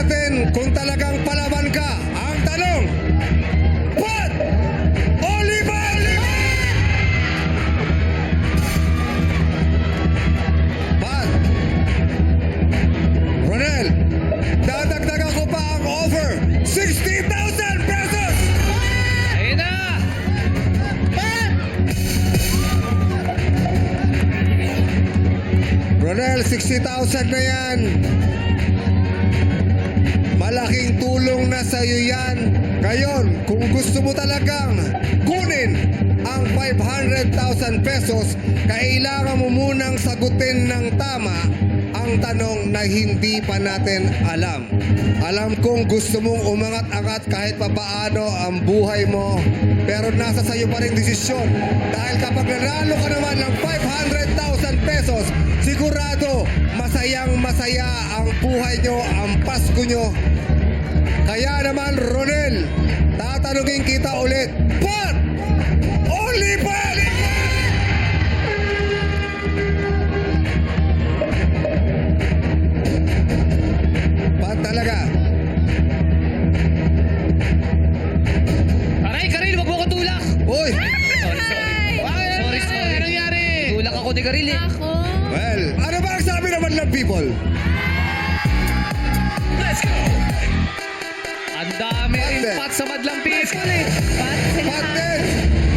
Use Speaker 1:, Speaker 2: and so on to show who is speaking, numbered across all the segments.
Speaker 1: natin kung talagang palaban ka. Ang tanong, Pat Oliver! Pat Ronel, dadagdagan ko pa ang offer. 60,000 pesos!
Speaker 2: Ayun na!
Speaker 1: Ronel, 60,000 na yan. Tulong na sa iyo yan. Ngayon, kung gusto mo talagang kunin ang 500,000 pesos, kailangan mo munang sagutin ng tama ang tanong na hindi pa natin alam. Alam kong gusto mong umangat-angat kahit papaano ang buhay mo, pero nasa sayo pa rin desisyon. Dahil kapag nanalo ka naman ng 500,000 pesos, sigurado masayang masaya ang buhay nyo, ang Pasko nyo. Kaya naman, Ronel, tatanungin kita ulit, Pat! Oliver! Pat talaga.
Speaker 2: Aray, Karil, wag mo ko tulak!
Speaker 1: Uy!
Speaker 2: Sorry, sorry.
Speaker 3: Bakit?
Speaker 2: Sorry, sorry. Ano nangyari? Tulak ako ni Karil eh.
Speaker 3: Ako?
Speaker 1: Well, ano ba ang sabi naman ng people?
Speaker 2: Let's go! Ang dami rin pat sa madlang people eh.
Speaker 3: Pat sila.
Speaker 1: Pat din!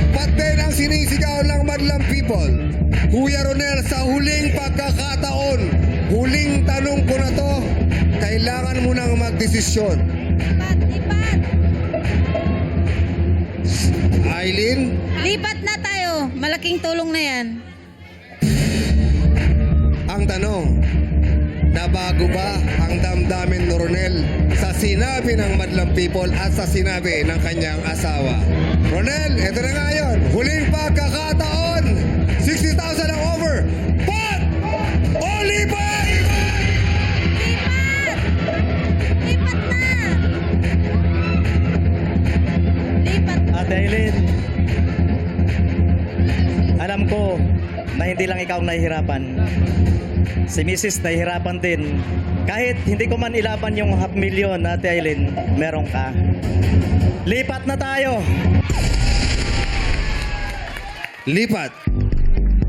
Speaker 1: Pat din ang sinisigaw ng madlang people. Kuya Ronel, sa huling pagkakataon, huling tanong ko na to, kailangan mo nang magdesisyon.
Speaker 3: Lipat, lipat.
Speaker 1: Aileen,
Speaker 3: Lipat na tayo. Malaking tulong na yan.
Speaker 1: ang tanong, nabago ba ang damdamin ni Ronel sa sinabi ng madlang people at sa sinabi ng kanyang asawa? Ronel, eto na nga yun. Huling pagkakataon,
Speaker 4: hindi lang ikaw nahihirapan. Si Mrs. nahihirapan din. Kahit hindi ko man ilaban yung half million, Ate Aileen, meron ka. Lipat na tayo!
Speaker 1: Lipat.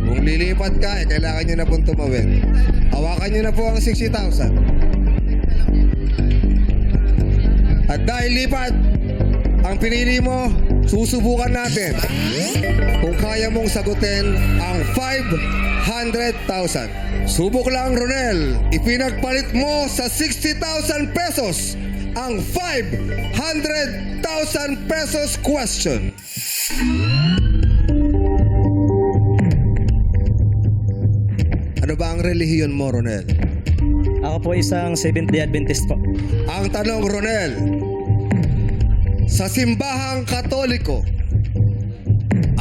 Speaker 1: Kung lilipat ka, eh, kailangan nyo na pong tumawid. Hawakan nyo na po ang 60,000. At dahil lipat, ang pinili mo, susubukan natin kung kaya mong sagutin ang 500,000. Subok lang, Ronel. Ipinagpalit mo sa 60,000 pesos ang 500,000 pesos question. Ano ba ang relihiyon mo, Ronel?
Speaker 4: Ako po isang Seventh-day Adventist po.
Speaker 1: Ang tanong, Ronel, sa simbahang katoliko,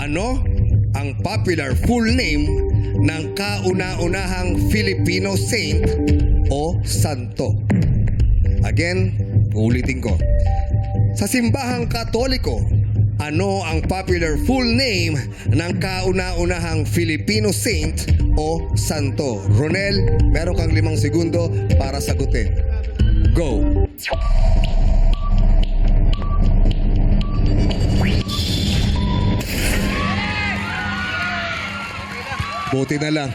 Speaker 1: ano ang popular full name ng kauna-unahang Filipino saint o santo? Again, ulitin ko. Sa simbahang katoliko, ano ang popular full name ng kauna-unahang Filipino saint o santo? Ronel, meron kang limang segundo para sagutin. Go! Buti na lang.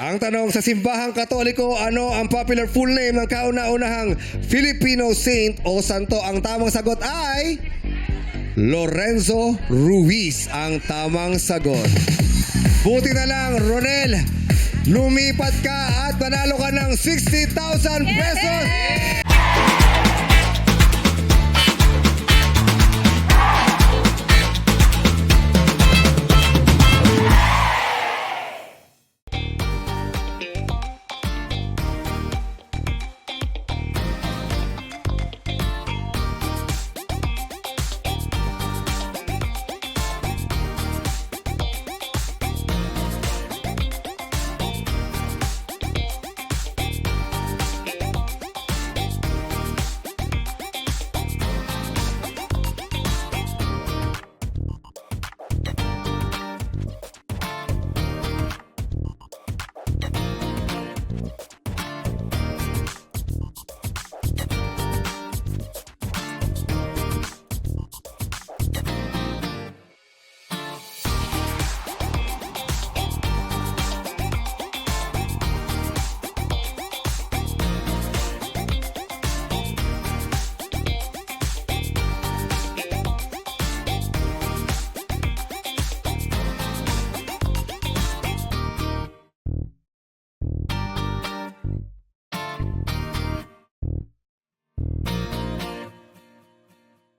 Speaker 1: Ang tanong sa simbahang katoliko, ano ang popular full name ng kauna-unahang Filipino saint o santo? Ang tamang sagot ay Lorenzo Ruiz ang tamang sagot. Buti na lang, Ronel. Lumipat ka at nanalo ka ng 60,000 pesos.